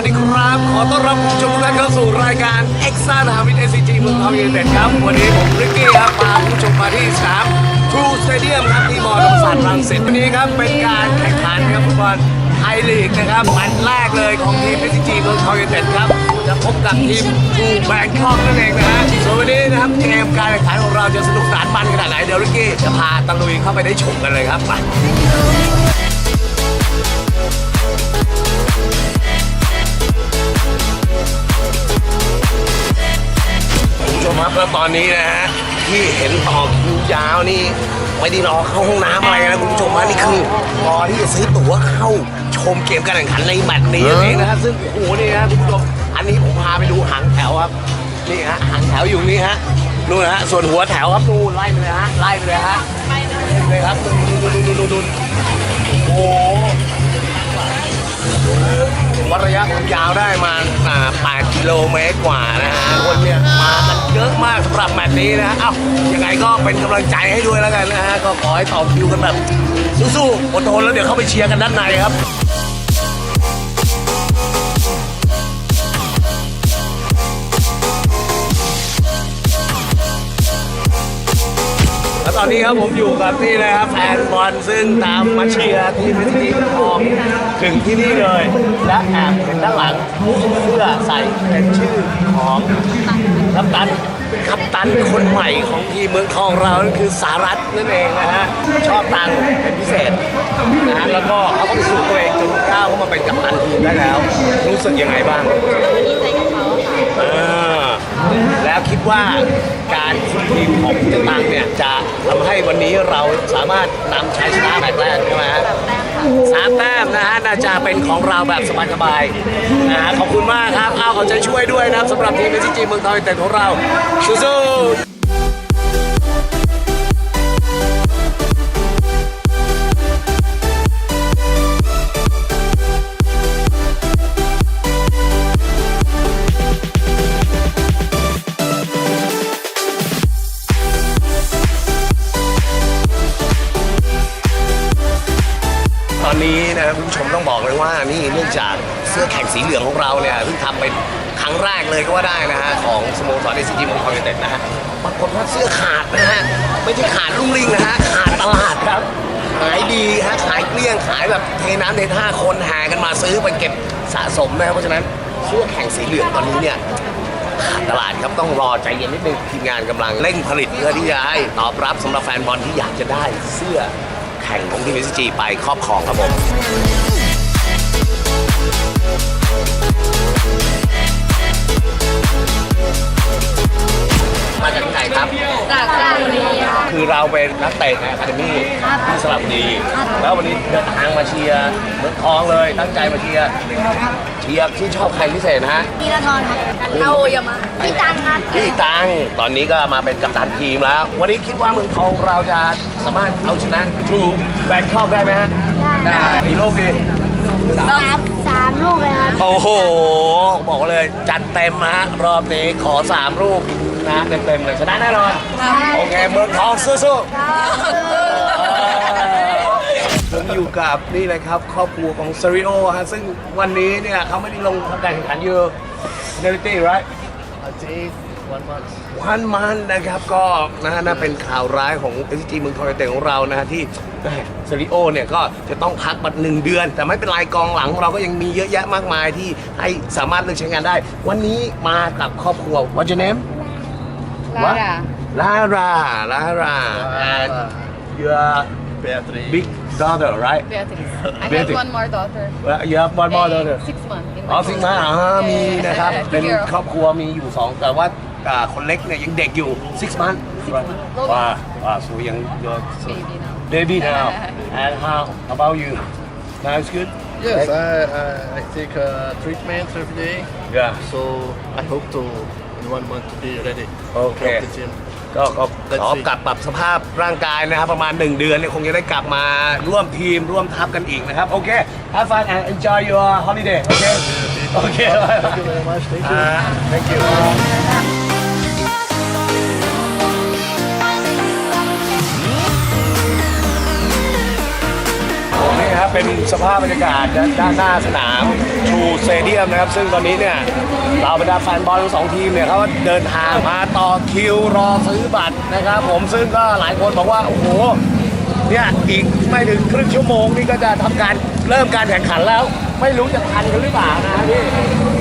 วัสดีครับ ขอต้อนรับคุณผู้ชมทุกท่านเข้าสู่รายการเอ็กซ่านาวิทเอซีจีเมืองทองยูไนเต็ดครับ วันนี้ผมริกกี้ครับพาคุณผู้ชมมาที่สนามทูสเตเดียมครับที่มอธรรมศาสตร์รังสิตวันนี้ครับเป็นการแข่งขันครับฟุตบอลไทยลีกนะครับแมตช์แรกเลยของทีมเอซีจีเมืองทองยูไนเต็ดครับจะพบกับทีมทูแบงคอกนั่นเองนะฮะส่วนวันนี้นะครับเกมการแข่งขันของเราจะสนุกสนานมันขนาดไหนเดี๋ยวริกกี้จะพาตะลุยเข้าไปได้ชมกันเลยครับไป อนนี้นะฮะที่เห็นต่อคิวยาวนี่ไม่ได้รอเข้าห้องน้ำอะไรนะคุณผู้ชมฮะนี่คือรอที่จะซื้อตั๋วเข้าชมเกมการแข่งขันในแมตช์นี้นั่นเองนะฮะซึ่งโอ้โหนี่ฮะคุณผู้ชมอันนี้ผมพาไปดูหางแถวครับนี่ฮะหางแถวอยู่นี่ฮะนู่นะฮะส่วนหัวแถวครับนู่นไล่ไปเลยฮะไล่ไปเลยฮะไปเลยครับนู่นนู่นนู่นนู่นนู่นโอ้โห วัดระยะความยาวได้มาอ่า8กิโลเมตรกว่านะฮะคนเนี่ยมากันเยอะมากสำหรับแมตช์นี้นะเอ้ายังไงก็เป็นกำลังใจให้ด้วยแล้วกันนะฮะก็ขอให้ต่อคิวกันแบบสู้ๆอดทนแล้วเดี๋ยวเข้าไปเชียร์กันด้านในครับ อนนี้ครับผมอยู่กับนี่เลยครับแฟนบอลซึ่งตามมาเชียร์ทีมพิธีทองถึงที่นี่เลย และแอบเห็นด้านหลังเสื้อใส่เป็นชื่อของกัปตันกัปตันคนใหม่ของทีมเมืองทองเรานั่นคือสารัตน์นั่นเองนะฮะชอบตังเป็นพิเศษนะฮะแล้วก็เขาก็ไปสู่ตัวเองจนก้าวเข้ามาเป็นกัปตันทีมได้แล้ว รู้สึกยังไงบ้างดีใจกับเขาค่ะเออ แล้วคิดว่าการคุมทีมของผู้จัดตังเนี่ยจะทำให้วันนี้เราสามารถนำชัยชนะแมตช์แรกใช่ไหมฮะแต้มค่ะสามแต้มนะฮะน่าจะเป็นของเราแบบสบายๆนะฮะขอบคุณมากครับเอาเอาใจช่วยด้วยนะครับสำหรับทีมเอสจีเมืองทองยูไนเต็ดของเราสู้ๆ เสื้อแข่งสีเหลืองของเราเนี่ยเพิ่งทำเป็นครั้งแรกเลยก็ว่าได้นะฮะของสโมสรเอซีจีมองทองยูไนเต็ดนะฮะปรากฏว่าเสื้อขาดนะฮะไม่ใช่ขาดลุ่งลิงนะฮะขาดตลาดครับขายดีฮะขายเกลี้ยงขายแบบเทน้ำเทท่าคนแห่กันมาซื้อไปเก็บสะสมนะเพราะฉะนั้นเสื้อแข่งสีเหลืองตอนนี้เนี่ยขาดตลาดครับต้องรอใจเย็นนิดนึงทีมงานกำลังเร่งผลิตเพื่อที่จะให้ตอบรับสำหรับแฟนบอลที่อยากจะได้เสื้อแข่งของทีมเอสจีไปครอบครองครับผม เราเป็นนักเตะในอะคาเดมี่ที่สระบุรีแล้ววันนี้เดินทางมาเชียร์เมืองทองเลยตั้งใจมาเชียร์เชียร์ที่ชอบใครพิเศษนะฮะ ธีรทรค่ะเอาอย่ามาพี่ตังครับ พี่ตัง ตอนนี้ก็มาเป็นกัปตันทีมแล้ว วันนี้คิดว่าเมืองทองเราจะสามารถเอาชนะทรูแบงคอกได้ไหมฮะได้กี่ลูกดีสามสามลูกเลยครับ โอ้โห บอกเลยจัดเต็มฮะ รอบนี้ขอสามลูก นะเต็มๆเลยชนะแน่นอน โอเคเมืองทองสู้ๆ ผมอยู่กับนี่เลยครับครอบครัวของซาริโอฮะซึ่งวันนี้เนี่ยเขาไม่ได้ลงทำการแข่งขันยูเนลิตี้ right one month. วันมันนะครับก็นะฮะน่าเป็นข่าวร้ายของเอสจีเมืองทองยูไนเต็ดของเรานะฮะที่ซาริโอเนี่ยก็จะต้องพักบัดหนึ่งเดือน แต่ไม่เป็นไรกองหลังของเราก็ยังมีเยอะแยะมากมายที่ให้สามารถเลือกใช้งานได้ วันนี้มากับครอบครัว What's your name ลาดาลาราลารา and your Beatriz. big daughter right Beatrice. I Beatrice. have one more daughter. Well, you have one more Eh, daughter Six months. in อ๋อ my สิง home. มาอ๋อมีนะครับ Yeah, เป็น girl. ครอบครัวมีอยู่สองแต่ว่าอ่าคนเล็กเนี่ยยังเด็กอยู่ six months ว้าว้าสูยัง your Baby now. baby now and how about you now it's good Yes, I, I, I take uh, treatment every day. yeah So I hope to in one month to be ready. Okay. to help the gym. ก็ก็ Let's ขอ see. กลับปรับสภาพร่างกายนะครับ ประมาณ 1 เดือนเนี่ยคงจะได้กลับมาร่วมทีมร่วมทัพกันอีกนะครับ โอเค have fun and enjoy your holiday โอเค โอเค Thank you very much. Thank you. อ่า thank you ครับ เป็นสภาพบรรยากาศด้านหน้าสนามทรูสเตเดียมนะครับ ซึ่งตอนนี้เนี่ยเราบรรดาแฟนบอลทั้งสองทีมเนี่ยเขาก็เดินทางมาต่อคิวรอซื้อบัตรนะครับ ผมซึ่งก็หลายคนบอกว่า โอ้โหเนี่ยอีกไม่ถึงครึ่งชั่วโมงนี่ก็จะทำการเริ่มการแข่งขันแล้ว ไม่รู้จะทันกันหรือเปล่านะพี่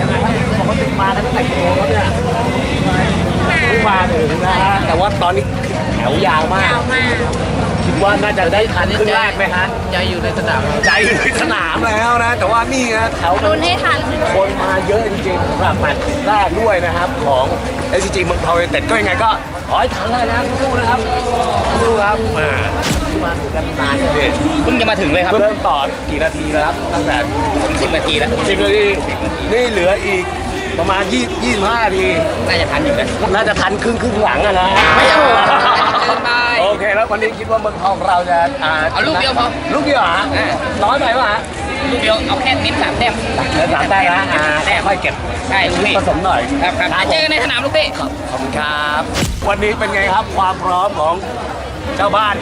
ยังไงครับปกติมาตั้งแต่กี่โมงครับเนี่ยเพิ่งมาถึงนะฮะแต่ว่าตอนนี้แถวยาวมาก คิดว่าน่าจะได้ทันครึ่งแรกไหมฮะ ใจอยู่ในสนามครับใจอยู่ในสนามแล้วนะ แต่ว่านี่ฮะแถวลุ้นให้ทัน คนมาเยอะจริงๆสำหรับแมตช์แรกด้วยนะครับ ของ SCG เมืองทองยูไนเต็ดก็ยังไงก็ขอให้ทันเลยนะสู้ๆนะครับสู้ๆครับมามาถึงกันนานเลยเพิ่งจะมาถึงเลยครับเริ่มต่อกี่นาทีแล้วครับตั้งแต่สิบนาทีแล้วสิบนาทีนี่เหลืออีกประมาณ20 25นาทีน่าจะทันอยู่นะน่าจะทันครึ่งครึ่งหลังอะนะไม่เอาเกินไปโอเคแล้ววันนี้คิดว่าเมืองทองเราจะอ่าเอาลูกเดียวพอ ลูกเดียวเหรออ่า น้อยไปป่ะฮะลูกเดียวเอาแค่นิ้นสามแต้มเหลือสามแต้มนะอ่าแต้มค่อยเก็บใช่ลูกพี่ผสมหน่อยครับครับอะเจอกันในสนามลูกพี่ ขอบคุณครับ วันนี้เป็นไงครับความพร้อมของเจ้าบ้าน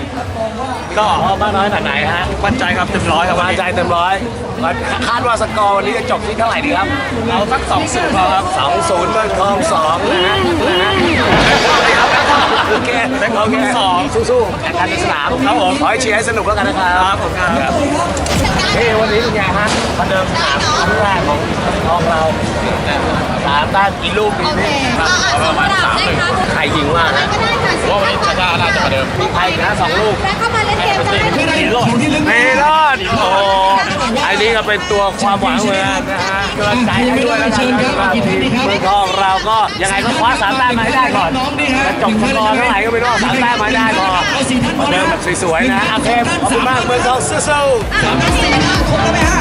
ก็บ้านน้อยขนาดไหนฮะมั่นใจครับเต็มร้อยครับมั่นใจเต็มร้อยคาดว่าสกอร์วันนี้จะจบที่เท่าไหร่ดีครับ เอาสักสองศูนย์พอครับสองศูนย์เมืองทองสองนะฮะนะฮะ โอเคโอเคสองสู้ๆแข่งขันในสนามครับผมขอให้เชียร์ให้สนุกแล้วกันนะครับผมครับเฮ้วันนี้เป็นไงฮะมาเดิมสนามครั้งแรกของเมืองทองเราสามแต้มกี่ลูกดีนี่ประมาณสามหนึ่งใครยิงว่าฮะก็ได้ค่ะว่าวันนี้ชาชาน่าจะมาเดิมมีใครอีกนะสองลูกแล้วเข้ามาเล่นเกมได้ที่ไหนเมลอนโอ้โหอันนี้ก็เป็นตัวความหวังเหมือนกันนะฮะกำลังใจให้ด้วยแล้วกันนะครับทีมเมืองทองเราก็ยังไงก็คว้าสามแต้มมาให้ได้ก่อนจะจบสกอร์เท่าไหร่ก็ไม่รู้สามแต้มมาให้ได้พอมาเดิมแบบสวยๆนะโอเคขอบคุณมากเมืองทองสู้ๆ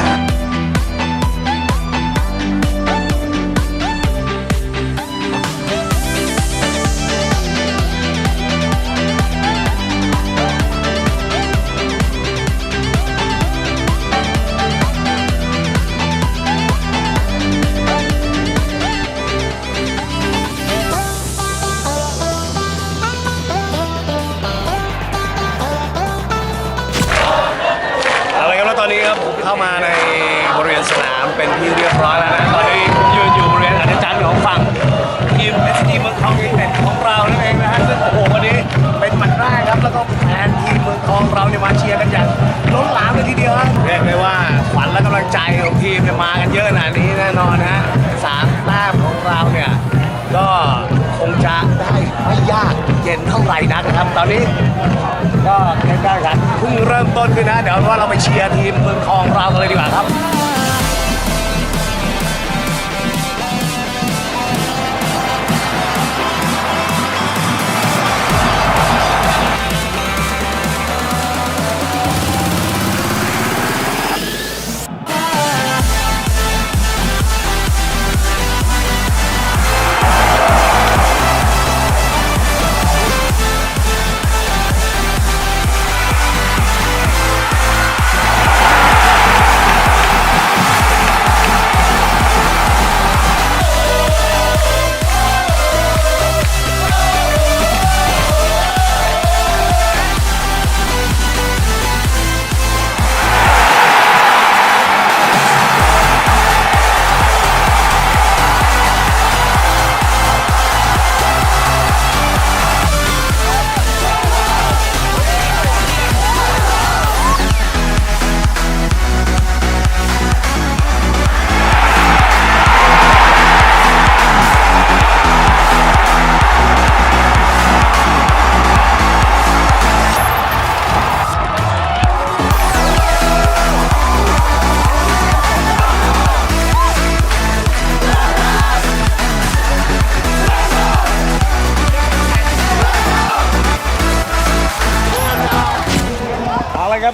ทีมเมืองทองยูไนเต็ดของเรานั่นเองนะฮะซึ่งโอ้โหวันนี้เป็นมันแรกครับแล้วก็แฟนทีมเมืองทองเราเนี่ยมาเชียร์กันอย่างล้นหลามเลยทีเดียวเรียกได้ว่าขวัญและกำลังใจของทีมเนี่ยมากันเยอะขนาดนี้แน่นอนนะฮะสามแต้มของเราเนี่ยก็คงจะได้ไม่ยากเย็นเท่าไหร่นักนะครับ ตอนนี้ก็ใกล้ๆกันเพิ่งเริ่มต้นขึ้นนะ เดี๋ยวว่าเราไปเชียร์ทีมเมืองทองเรากันเลยดีกว่าครับ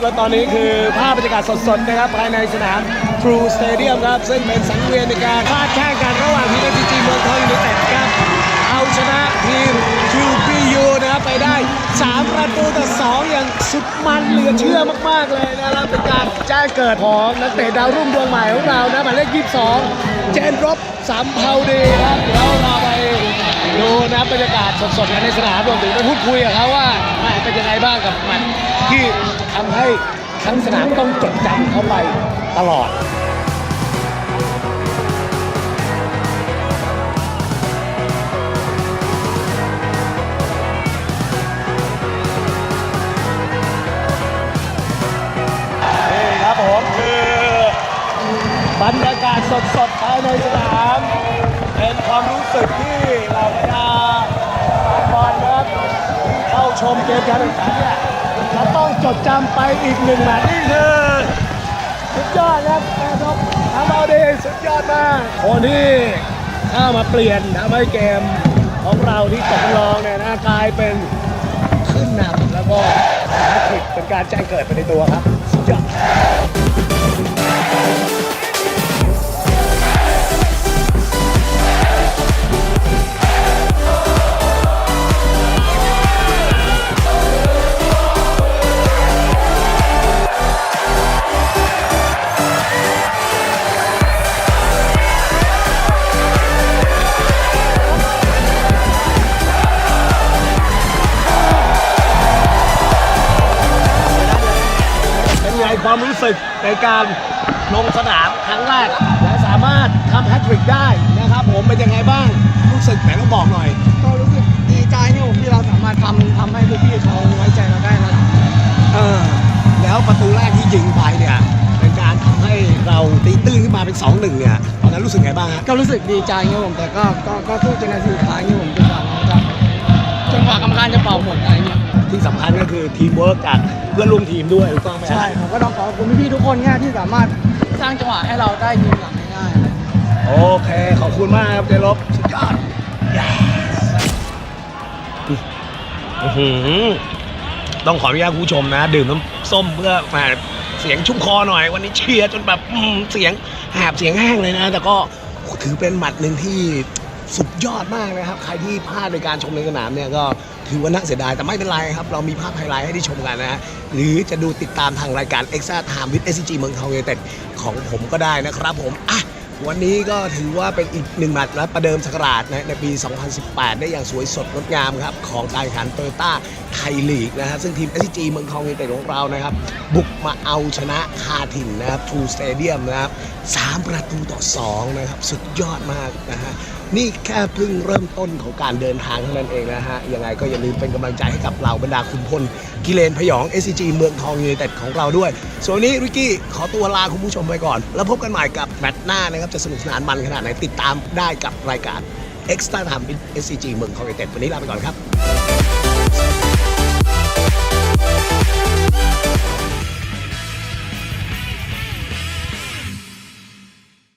เอาละครับแล้วตอนนี้คือภาพบรรยากาศสดๆนะครับภายในสนาม True Stadium ครับ ซึ่งเป็นสังเวียนในการคาดแข่งกันระหว่างทีม SCG เมืองทองยูไนเต็ดครับเอาชนะทีม QPU นะครับไปได้ 3 ประตูต่อ2อย่างสุดมันเหลือเชื่อมากๆเลยนะครับเป็นการแจ้งเกิดของนักเตะดาวรุ่งดวงใหม่ของเรานะหมายเลข 22 เจนรบสามเภาดีครับเดี๋ยวเราไปดูนะบรรยากาศสดๆกันในสนามรวมถึงไปพูดคุยกับเขาว่าเป็นยังไงบ้างกับมันที่ ทำให้ทั้งสนามต้องจดจำเขาไปตลอดนี่ครับผมคือบรรยากาศสดๆภายในสนาม เป็นความรู้สึกที่เราบรรดาแฟนบอลนะครับเข้าชมเกมการแข่งขันเนี่ย ดจำไปอีกหนึ่งแมตช์นี่คือสุดยอดครับแม่นกทำเอาดีสุดยอดมากคนที่เข้ามาเปลี่ยนทำให้เกมของเราที่ตกลองเนี่ยนะกลายเป็นขึ้นนำแล้วก็แฮตทริกเป็นการแจ้งเกิดไปในตัวครับ สุดยอด ในการลงสนามครั้งแรกและสามารถทำแฮตทริกได้นะครับผมเป็นยังไงบ้างรู้สึกไหนต้องบอกหน่อย ก็รู้สึกดีใจนี่ผมที่เราสามารถทำทำให้พวกพี่เขาไว้ใจเราได้ระดับหนึ่งเออแล้วประตูแรกที่ยิงไปเนี่ยเป็นการทำให้เราตีตื้นขึ้นมาเป็น2-1เนี่ยตอนนั้นรู้สึกไงบ้างฮะก็รู้สึกดีใจเงี้ยผมแต่ก็ก็ก็สู้จนนาทีสุดท้ายเงี้ยผมจนกว่าเราจะจนกว่ากรรมการจะเป่าหมดอะไรเงี้ย ที่สำคัญก็คือทีมเวิร์กจากเพื่อนร่วมทีมด้วยถูกต้องไหมฮะ ใช่ผมก็ต้องขอบคุณพี่ๆทุกคนเนี่ยที่สามารถสร้างจังหวะให้เราได้ยิงหลังง่ายๆ โอเค ขอบคุณมากครับเจลบสุดยอดอื้อหือต้องขออนุญาตคุณผู้ชมนะ ดื่มน้ำส้มเพื่อมาเสียงชุ่มคอหน่อย วันนี้เชียร์จนแบบอืมเสียงแหบเสียงแห้งเลยนะ แต่ก็ถือเป็นหมัดหนึ่งที่สุดยอดมากนะครับ ใครที่พลาดในการชมในสนามเนี่ยก็ ถือว่าน่าเสียดาย แต่ไม่เป็นไรครับ เรามีภาพไฮไลท์ให้ได้ชมกันนะฮะหรือจะดูติดตามทางรายการ Extra Time with SCG เมืองทองยูเต็ดของผมก็ได้นะครับผมอะวันนี้ก็ถือว่าเป็นอีกหนึ่งแมตช์และประเดิมสกราชนะในปี 2018 ได้อย่างสวยสดงดงามครับ ของการแข่งขันโตโยต้าไทยลีกนะฮะซึ่งทีม SCG เมืองทองยูไนเต็ดของเรานะครับ บุกมาเอาชนะคาถิ่นนะครับทูสเตเดียมนะครับสามประตูต่อ 2 นะครับ สุดยอดมากนะฮะ นี่แค่เพิ่งเริ่มต้นของการเดินทางเท่านั้นเองนะฮะ ยังไงก็อย่าลืมเป็นกำลังใจให้กับเหล่าบรรดาคุณพล กิเลนพยอง SCG เมืองทองยูไนเต็ดของเราด้วย ส่วนวันนี้ริกกี้ขอตัวลาคุณผู้ชมไปก่อน แล้วพบกันใหม่กับแมตช์หน้านะครับ จะสนุกสนานมันขนาดไหนติดตามได้กับรายการ Extra Time SCG เมืองทองยูไนเต็ดวันนี้ลาไปก่อนครับ